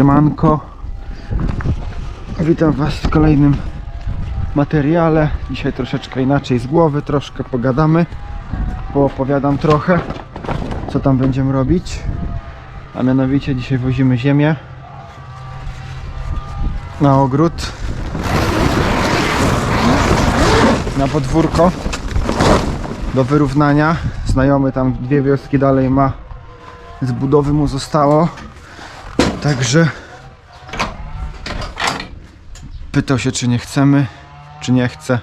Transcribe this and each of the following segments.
Siemanko. Witam Was w kolejnym materiale. Dzisiaj troszeczkę inaczej z głowy, troszkę pogadamy. Poopowiadam trochę, co tam będziemy robić. A mianowicie dzisiaj wozimy ziemię na ogród, na podwórko do wyrównania. Znajomy tam dwie wioski dalej ma, z budowy mu zostało. Także pytał się, czy nie chcemy, czy nie chce.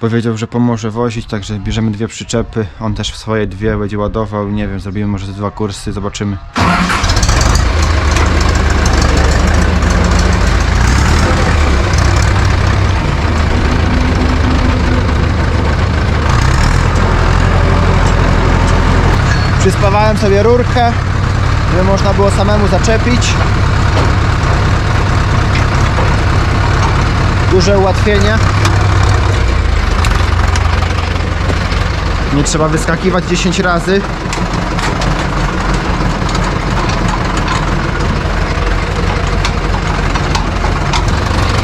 Powiedział, że pomoże wozić, także bierzemy dwie przyczepy. On też swoje dwie będzie ładował. Nie wiem, zrobimy może ze dwa kursy, zobaczymy. Przyspawałem sobie rurkę, żeby można było samemu zaczepić. Duże ułatwienie. Nie trzeba wyskakiwać 10 razy.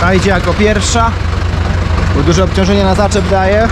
Ta idzie jako pierwsza, bo duże obciążenie na zaczep daje.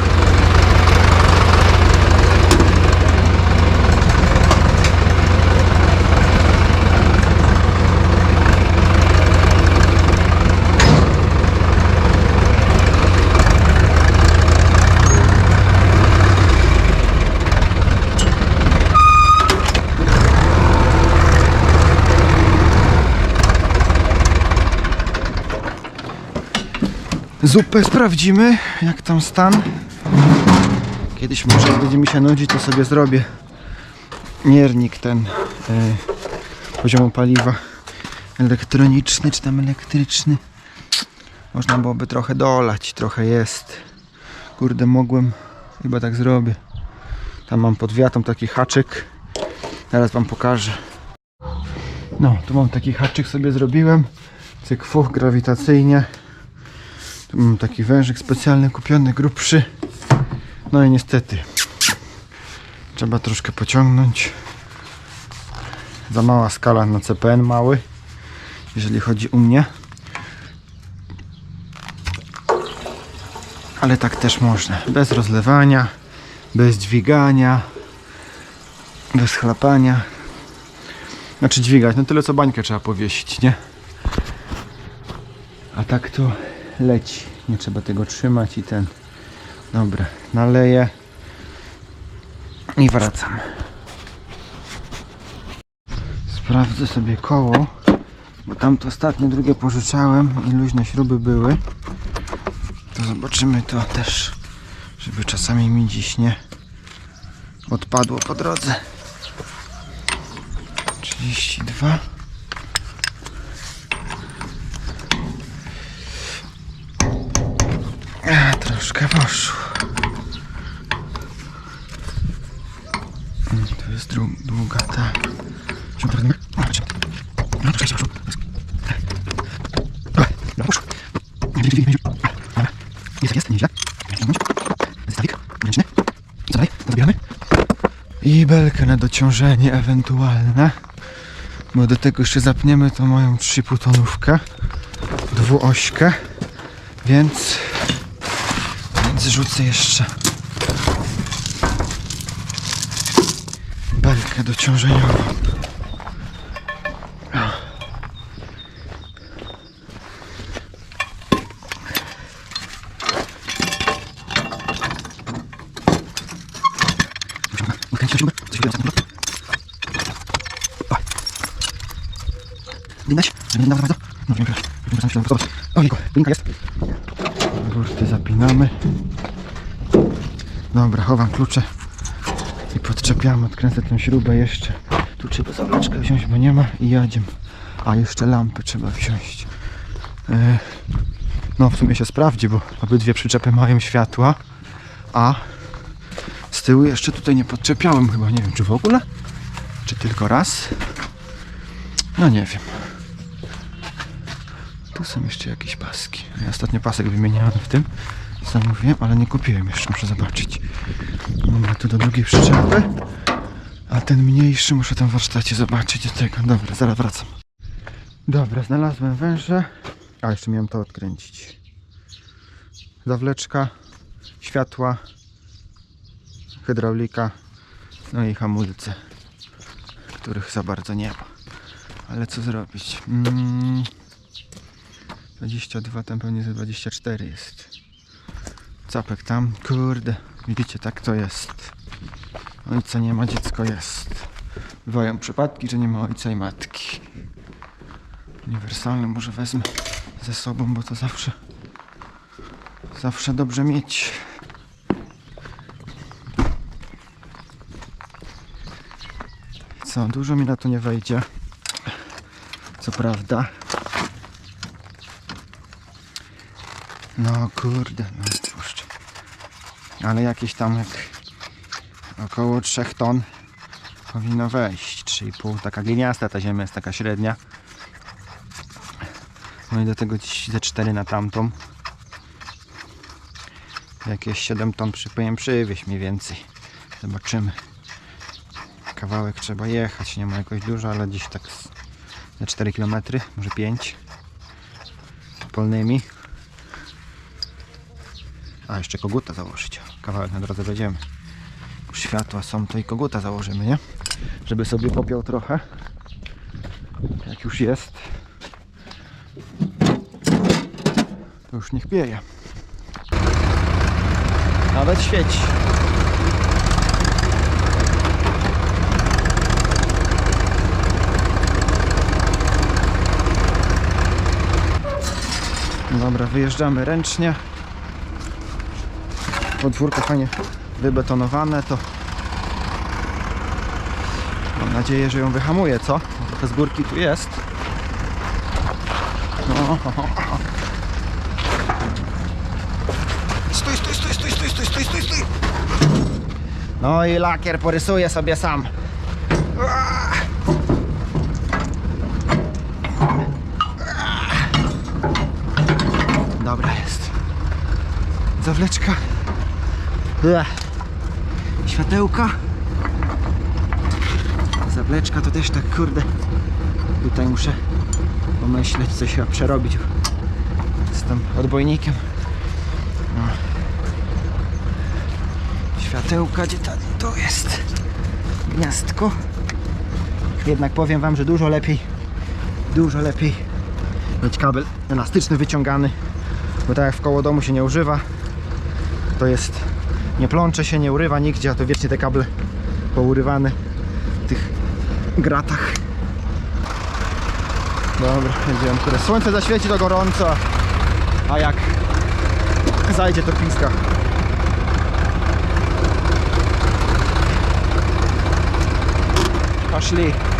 Zupę sprawdzimy, jak tam stan. Kiedyś może jak będzie mi się nudzić, to sobie zrobię miernik ten e, poziomu paliwa elektroniczny czy tam elektryczny. Można byłoby trochę dolać, trochę jest. Kurde, mogłem, chyba tak zrobię. Tam mam pod wiatą taki haczyk. Teraz wam pokażę. No, tu mam taki haczyk sobie zrobiłem. Cyk, fuch, grawitacyjnie. Mam taki wężyk specjalny kupiony, grubszy. No i niestety trzeba troszkę pociągnąć. Za mała skala na CPN mały, jeżeli chodzi u mnie. Ale tak też można. Bez rozlewania, bez dźwigania, bez chlapania. Znaczy dźwigać, no tyle co bańkę trzeba powiesić, nie? A tak to leci. Nie trzeba tego trzymać i ten. Dobra, naleję i wracam. Sprawdzę sobie koło, bo tam to ostatnie drugie pożyczałem i luźne śruby były. To zobaczymy to też, żeby czasami mi dziś nie odpadło po drodze. 32 A, troszkę poszło. Mm, To jest dru- długa ta. Jest, jest, nieźle. Zestawik ręczny. Co dalej? Rozbieramy. I belkę na dociążenie ewentualne. Bo do tego jeszcze zapniemy to moją 3,5 tonówkę. Dwuośkę. Więc więc rzucę jeszcze belkę dociążeniową. Dynać, żeby nie za bardzo. No wiem, że się zobacz. O, jest. Zapinamy. Dobra, chowam klucze i podczepiamy, odkręcę tę śrubę jeszcze. Tu trzeba zawleczkę wziąć, bo nie ma i jadziem. A jeszcze lampy trzeba wziąć. E, no w sumie się sprawdzi, bo obydwie przyczepy mają światła, a z tyłu jeszcze tutaj nie podczepiałem chyba, nie wiem czy w ogóle, czy tylko raz. No nie wiem. Tu są jeszcze jakieś paski. Ja ostatnio pasek wymieniałem w tym. Zamówiłem, ale nie kupiłem jeszcze, muszę zobaczyć. Dobra, tu do drugiej przyczepy. A ten mniejszy muszę tam w warsztacie zobaczyć do tego. Dobra, zaraz wracam. Dobra, znalazłem węże. A, jeszcze miałem to odkręcić. Zawleczka, światła, hydraulika, no i hamulce, których za bardzo nie ma. Ale co zrobić? Mm, 22, tam pewnie ze 24 jest. Capek tam, kurde, widzicie, tak to jest. Ojca nie ma, dziecko jest. Bywają przypadki, że nie ma ojca i matki. Uniwersalny może wezmę ze sobą, bo to zawsze zawsze dobrze mieć. Co, dużo mi na to nie wejdzie. Co prawda. No kurde, no cóż. Ale jakieś tam jak około 3 ton powinno wejść. 3,5. Taka gliniasta ta ziemia jest taka średnia. No i do tego ze 4 na tamtą. Jakieś 7 ton przypowiem przywieźć mniej więcej. Zobaczymy. Kawałek trzeba jechać, nie ma jakoś dużo, ale gdzieś tak na 4 km, może 5 polnymi. A jeszcze koguta założyć. Kawałek na drodze. Już światła są, to i koguta założymy, nie? Żeby sobie popiął trochę. Jak już jest. To już niech pieje. Nawet świeci. Dobra, wyjeżdżamy ręcznie. Podwórko fajnie wybetonowane, to mam nadzieję, że ją wyhamuje, co? Trochę z górki tu jest. No. Stój, stój, stój, stój, stój, stój, stój, stój, stój. No i lakier porysuje sobie sam. Dobra jest. Zawleczka. Światełka. Zawleczka to też tak kurde. Tutaj muszę pomyśleć, coś chyba przerobić z tym odbojnikiem. No. Światełka, gdzie ta, to jest gniazdko. Jednak powiem Wam, że dużo lepiej, dużo lepiej mieć kabel elastyczny wyciągany, bo tak jak w koło domu się nie używa, to jest, nie plącze się, nie urywa nigdzie, a to wiecznie te kable pourywane w tych gratach. Dobra, jedziemy. Które słońce zaświeci to gorąco, a jak zajdzie to piska. Poszli.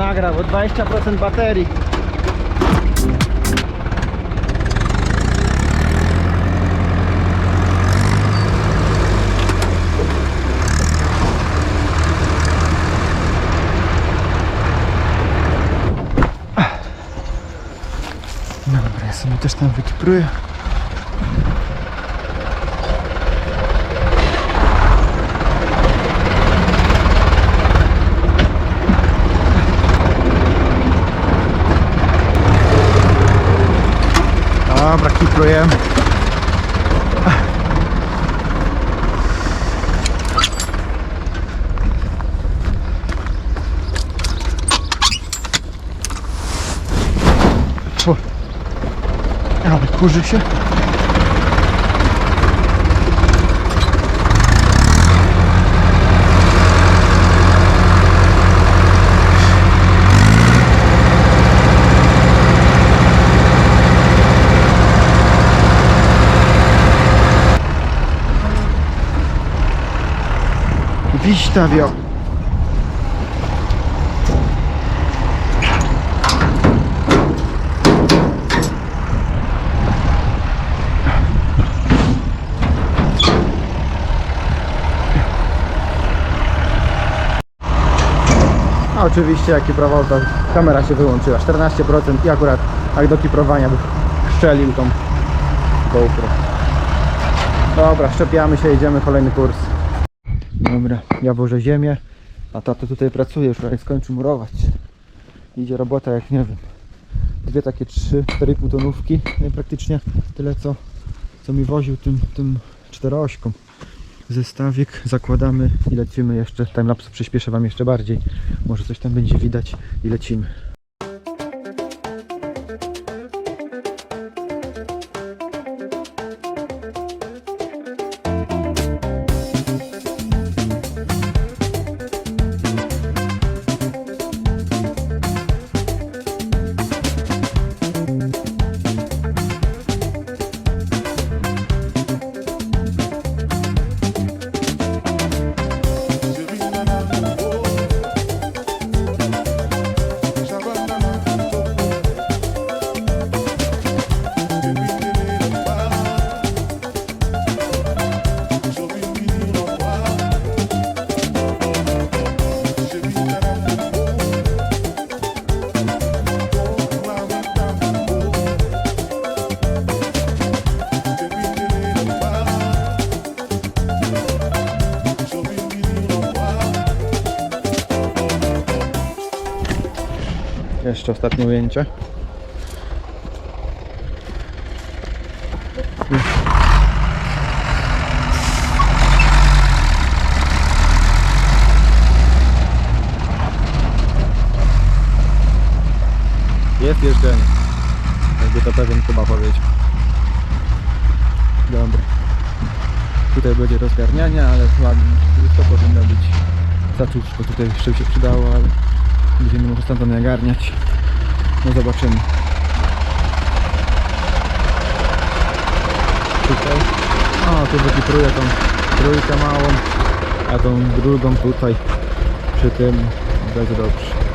Nagra, bo 20% baterii. Dobra, ja sobie też tam wykipruję. Kiprujemy. O. Ale kurzy się. Wiśtawio. A oczywiście jaki prawo, to kamera się wyłączyła 14% i akurat jak do kiprowania szczelił tą GoPro. Dobra, szczepiamy się, idziemy kolejny kurs. Dobra, ja wożę ziemię, a tato tutaj pracuje, już prawie murować. Idzie robota jak nie wiem. Dwie takie trzy, 4,5 tonówki, no praktycznie tyle co, co mi woził tym, tym czteroośką. Zestawik zakładamy i lecimy jeszcze. Timelapse przyspieszę wam jeszcze bardziej. Może coś tam będzie widać i lecimy. Jeszcze ostatnie ujęcie. Jest jeżdżenie. Jakby to pewien chyba powiedział. Dobra. Tutaj będzie rozgarnianie, ale ładnie. To powinno być zacuszko. Tutaj jeszcze się przydało, ale będziemy może stamtąd nagarniać. No zobaczymy. Tutaj. O, tu wykipruję tą trójkę małą, a tą drugą tutaj przy tym będzie dobrze.